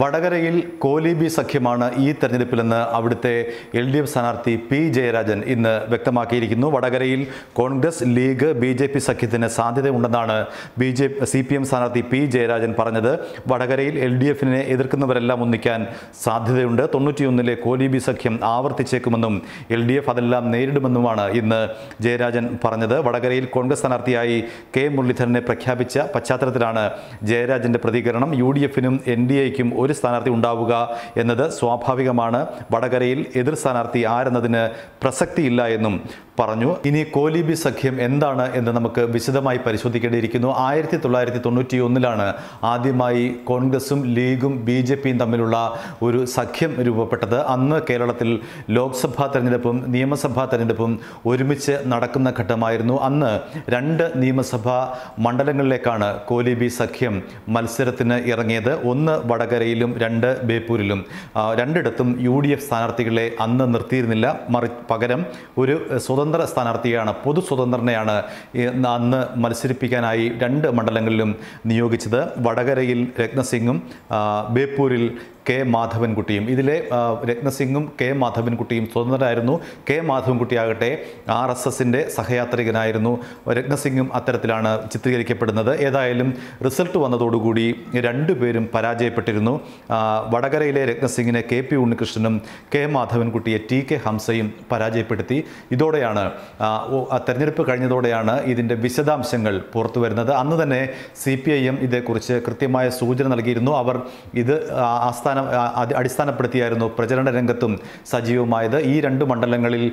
വടകരയിൽ കോലീബി സഖ്യമാണ് ഈ തെരഞ്ഞെടുപ്പിലെന്ന് അവിടുത്തെ എൽ ഡി എഫ് സ്ഥാനാർത്ഥി പി ജയരാജൻ ഇന്ന് വ്യക്തമാക്കിയിരിക്കുന്നു. വടകരയിൽ Congress League B J P സഖ്യത്തിന് സാധ്യതയുണ്ടെന്നാണ് B J C P M സ്ഥാനാർത്ഥി പി ജയരാജൻ പറഞ്ഞത്. വടകരയിൽ എൽ ഡി എഫിനെ എതിർക്കുന്നവരെല്ലാം ഒന്നിക്കാൻ സാധ്യതയുണ്ട്. തൊണ്ണൂറ്റിയൊന്നിലെ കോലീബി സഖ്യം ആവർത്തിച്ചേക്കുമെന്നും എൽ ഡി എഫ് അതെല്ലാം നേരിടുമെന്നുമാണ് ഇന്ന് ജയരാജൻ പറഞ്ഞത്. വടകരയിൽ കോൺഗ്രസ് സ്ഥാനാർത്ഥിയായി കെ മുരളീധരനെ പ്രഖ്യാപിച്ച പശ്ചാത്തലത്തിലാണ് ജയരാജന്റെ പ്രതികരണം. യു ഡി എഫിനും എൻ ഡി എക്കും സ്ഥാനാർത്ഥി ഉണ്ടാവുക എന്നത് സ്വാഭാവികമാണ്. വടകരയിൽ എതിർ സ്ഥാനാർത്ഥി ആരെന്നതിന് പ്രസക്തിയില്ല എന്നും പറഞ്ഞു. ഇനി കോലിബി സഖ്യം എന്താണ് എന്ന് നമുക്ക് വിശദമായി പരിശോധിക്കേണ്ടിയിരിക്കുന്നു. ആയിരത്തി തൊള്ളായിരത്തി തൊണ്ണൂറ്റി ഒന്നിലാണ് ആദ്യമായി കോൺഗ്രസും ലീഗും ബി ജെ പിയും തമ്മിലുള്ള ഒരു സഖ്യം രൂപപ്പെട്ടത്. അന്ന് കേരളത്തിൽ ലോക്സഭാ തെരഞ്ഞെടുപ്പും നിയമസഭാ തെരഞ്ഞെടുപ്പും ഒരുമിച്ച് നടക്കുന്ന ഘട്ടമായിരുന്നു. അന്ന് രണ്ട് നിയമസഭാ മണ്ഡലങ്ങളിലേക്കാണ് കോലിബി സഖ്യം മത്സരത്തിന് ഇറങ്ങിയത്. ഒന്ന് വടകരയിലും രണ്ട് ബേപ്പൂരിലും. രണ്ടിടത്തും യു ഡി എഫ് സ്ഥാനാർത്ഥികളെ അന്ന് നിർത്തിയിരുന്നില്ല. മറി പകരം ഒരു സ്വതന്ത്ര സ്ഥാനാർത്ഥിയാണ് പൊതു സ്വതന്ത്രനെയാണ് അന്ന് മത്സരിപ്പിക്കാനായി രണ്ട് മണ്ഡലങ്ങളിലും നിയോഗിച്ചത്. വടകരയിൽ രത്നസിംഗും ബേപ്പൂരിൽ കെ മാധവൻകുട്ടിയും. ഇതിലെ രത്നസിംഗും കെ മാധവൻകുട്ടിയും സ്വതന്ത്രരായിരുന്നു. കെ മാധവൻകുട്ടിയാകട്ടെ ആർ എസ് എസിന്റെ സഹയാത്രികനായിരുന്നു. രത്നസിംഗും അത്തരത്തിലാണ് ചിത്രീകരിക്കപ്പെടുന്നത്. ഏതായാലും റിസൾട്ട് വന്നതോടുകൂടി രണ്ടുപേരും പരാജയപ്പെട്ടിരുന്നു. വടകരയിലെ രത്നസിംഗിനെ കെ പി ഉണ്ണികൃഷ്ണനും കെ മാധവൻകുട്ടിയെ ടി കെ ഹംസയും പരാജയപ്പെടുത്തി. ഇതോടെയാണ് തെരഞ്ഞെടുപ്പ് കഴിഞ്ഞതോടെയാണ് ഇതിന്റെ വിശദാംശങ്ങൾ പുറത്തു വരുന്നത്. അന്ന് തന്നെ സി പി ഐ എം ഇതേക്കുറിച്ച് കൃത്യമായ സൂചന നൽകിയിരുന്നു. അവർ ഇത് ആസ്ഥാനം അത് അടിസ്ഥാനപ്പെടുത്തിയായിരുന്നു പ്രചരണ രംഗത്തും സജീവമായത്. ഈ രണ്ട് മണ്ഡലങ്ങളിൽ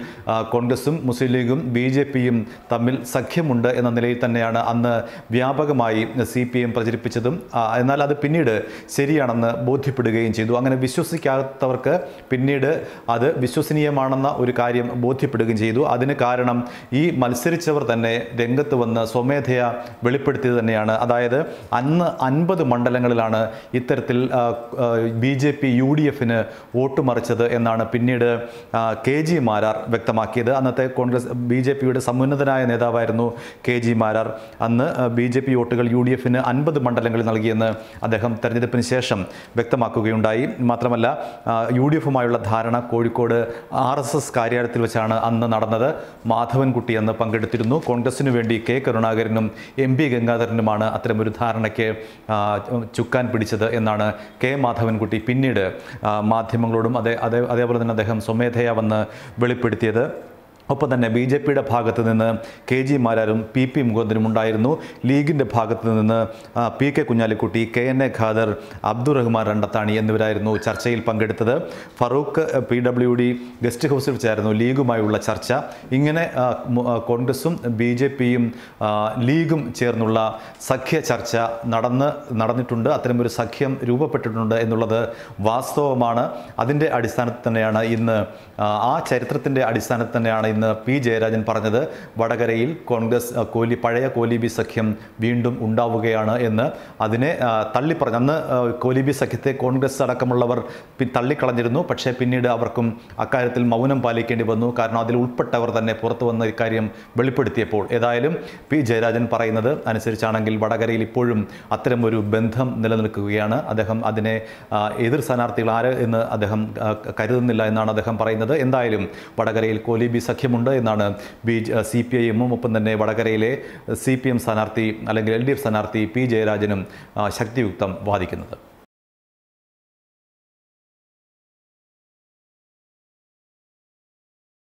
കോൺഗ്രസും മുസ്ലിം ലീഗും ബി ജെ പിയും തമ്മിൽ സഖ്യമുണ്ട് എന്ന നിലയിൽ തന്നെയാണ് അന്ന് വ്യാപകമായി സി പി എം പ്രചരിപ്പിച്ചതും. എന്നാൽ അത് പിന്നീട് ശരിയാണെന്ന് ബോധ്യപ്പെടുകയും ചെയ്തു. അങ്ങനെ വിശ്വസിക്കാത്തവർക്ക് പിന്നീട് അത് വിശ്വസനീയമാണെന്ന ഒരു കാര്യം ബോധ്യപ്പെടുകയും ചെയ്തു. അതിന് കാരണം ഈ മത്സരിച്ചവർ തന്നെ രംഗത്ത് വന്ന് സ്വമേധയാ വെളിപ്പെടുത്തിയത് തന്നെയാണ്. അതായത് അന്ന് അൻപത് മണ്ഡലങ്ങളിലാണ് ഇത്തരത്തിൽ B J P U D എഫിന് വോട്ട് മറിച്ചത് എന്നാണ് പിന്നീട് കെ ജി മാരാർ വ്യക്തമാക്കിയത്. അന്നത്തെ കോൺഗ്രസ് ബി ജെ പിയുടെ സമുന്നതനായ നേതാവായിരുന്നു കെ ജി മാരാർ. അന്ന് ബി ജെ പി വോട്ടുകൾ യു ഡി എഫിന് അൻപത് മണ്ഡലങ്ങളിൽ നൽകിയെന്ന് അദ്ദേഹം തെരഞ്ഞെടുപ്പിന് ശേഷം വ്യക്തമാക്കുകയുണ്ടായി. മാത്രമല്ല യു ഡി എഫുമായുള്ള ധാരണ കോഴിക്കോട് ആർ എസ് എസ് കാര്യാലയത്തിൽ വെച്ചാണ് അന്ന് നടന്നത്. മാധവൻകുട്ടി എന്ന് പങ്കെടുത്തിരുന്നു. കോൺഗ്രസിനു വേണ്ടി കെ കരുണാകരനും എം പി ഗംഗാധരനുമാണ് അത്തരമൊരു ധാരണയ്ക്ക് ചുക്കാൻ പിടിച്ചത് എന്നാണ് കെ മാധവൻകുട്ടി പിന്നീട് മാധ്യമങ്ങളോടും അതേ അതേ അതേപോലെ തന്നെ അദ്ദേഹം സ്വമേധയാ വന്ന് വെളിപ്പെടുത്തിയത്. ഒപ്പം തന്നെ ബി ജെ പിയുടെ ഭാഗത്ത് നിന്ന് കെ ജി മാരാരും പി പി മുകുന്ദനും ഉണ്ടായിരുന്നു ലീഗിന്റെ ഭാഗത്ത് നിന്ന് P K Kunhalikutty K N A Khader Abdurahman Randathani എന്നിവരായിരുന്നു ചർച്ചയിൽ പങ്കെടുത്തത്. Farook P W D guest ഹൗസിൽ വെച്ചായിരുന്നു ലീഗുമായുള്ള ചർച്ച. ഇങ്ങനെ കോൺഗ്രസും ബി ജെ പിയും ലീഗും ചേർന്നുള്ള സഖ്യ ചർച്ച നടന്ന് നടന്നിട്ടുണ്ട്. അത്തരമൊരു സഖ്യം രൂപപ്പെട്ടിട്ടുണ്ട് എന്നുള്ളത് വാസ്തവമാണ്. അതിന്റെ അടിസ്ഥാനത്തിൽ തന്നെയാണ് ഇന്ന് ആ ചരിത്രത്തിന്റെ അടിസ്ഥാനത്തിൽ തന്നെയാണ് ഇന്ന് പി ജയരാജൻ പറഞ്ഞത് വടകരയിൽ കോൺഗ്രസ് കോലി പഴയ കോലിബി സഖ്യം വീണ്ടും ഉണ്ടാവുകയാണ് എന്ന് അതിനെ തള്ളി തള്ളിപ്പറഞ്ഞു. അന്ന് കോലിബി സഖ്യത്തെ കോൺഗ്രസ് അടക്കമുള്ളവർ തള്ളിക്കളഞ്ഞിരുന്നു. പക്ഷേ പിന്നീട് അവർക്കും അക്കാര്യത്തിൽ മൗനം പാലിക്കേണ്ടി വന്നു. കാരണം അതിൽ ഉൾപ്പെട്ടവർ തന്നെ പുറത്തു വന്ന ഇക്കാര്യം വെളിപ്പെടുത്തിയപ്പോൾ. ഏതായാലും പി ജയരാജൻ പറയുന്നത് അനുസരിച്ചാണെങ്കിൽ വടകരയിൽ ഇപ്പോഴും അത്തരമൊരു ബന്ധം നിലനിൽക്കുകയാണ്. അദ്ദേഹം അതിനെ എതിർ സ്ഥാനാർത്ഥികൾ ആര് എന്ന് അദ്ദേഹം കരുതുന്നില്ല എന്നാണ് അദ്ദേഹം പറയുന്നത്. എന്തായാലും വടകരയിൽ കോലിബി സഖ്യമുണ്ട് എന്നാണ് ബി സി പി ഐ എമ്മും ഒപ്പം തന്നെ വടകരയിലെ സി പി എം സ്ഥാനാർത്ഥി അല്ലെങ്കിൽ എൽ ഡി എഫ് സ്ഥാനാർത്ഥി പി ജയരാജനും ശക്തിയുക്തം വാദിക്കുന്നത്.